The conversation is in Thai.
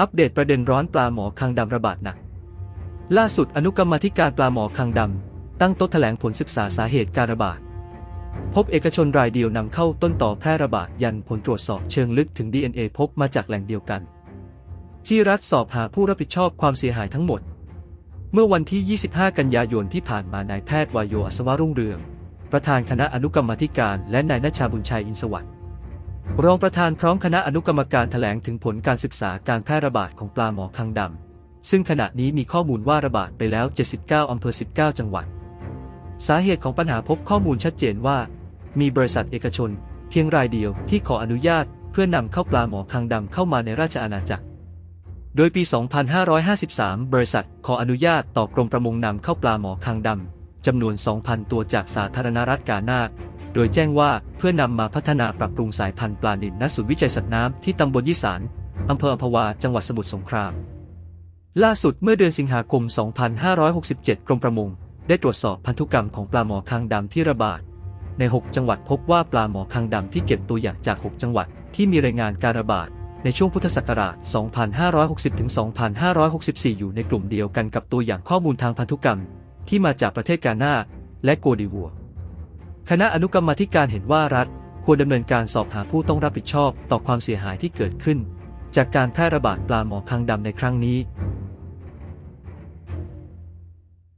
อัปเดตประเด็นร้อนปลาหมอคางดำระบาดหนัก ล่าสุดอนุกรรมธิการปลาหมอคางดำ ตั้งโต๊ะแถลงผลศึกษาสาเหตุการระบาด พบเอกชนรายเดียวนำเข้าต้นต่อแพร่ระบาดยันผลตรวจสอบเชิงลึกถึง DNA พบมาจากแหล่งเดียวกัน ที่รัฐสอบหาผู้รับผิดชอบความเสียหายทั้งหมด เมื่อวันที่ 25 กันยายนที่ผ่านมานายแพทย์วายโยอัศวรุ่งเรือง ประธานคณะอนุกรรมธิการและนายนัชชาบุญชัยอินสวัสดิ์ รองประธานพร้อมคณะอนุกรรมการแถลงถึงผลการศึกษาการแพร่ระบาดของปลาหมอคางดำ ซึ่งขณะนี้มีข้อมูลว่าระบาดไปแล้ว 79 อำเภอ 19 จังหวัด สาเหตุของปัญหาพบข้อมูลชัดเจนว่า มีบริษัทเอกชน เพียงรายเดียวที่ขออนุญาตเพื่อนำเข้าปลาหมอคางดำเข้ามาในราชอาณาจักร โดยปี 2553 บริษัทขออนุญาตต่อกรมประมงนำเข้าปลาหมอคางดำจำนวน 2,000 ตัวจากสาธารณรัฐกานา โดยแจ้งว่าเพื่อนำมาพัฒนาปรับปรุงสายพันธุ์ปลานิลณศูนย์วิจัยสัตว์น้ำที่ตำบลยี่สานอำเภออัมพวา จังหวัดสมุทรสงคราม ล่าสุดเมื่อเดือนสิงหาคม 2567 กรมประมง ได้ตรวจสอบพันธุกรรมของปลาหมอคางดำที่ระบาด ใน 6 จังหวัดพบว่าปลาหมอคางดำที่เก็บตัวอย่างจาก 6 จังหวัดที่มีรายงานการระบาดในช่วงพุทธศักราช 2560-2564 อยู่ในกลุ่มเดียวกันกับตัวอย่างข้อมูลทางพันธุกรรม ที่มาจากประเทศกานาและโกดิวัว คณะอนุกรรมธิการเห็นว่ารัฐ ควรดำเนินการสอบหาผู้ต้องรับผิดชอบต่อความเสียหายที่เกิดขึ้น จากการแพร่ระบาดปลาหมอคางดำในครั้งนี้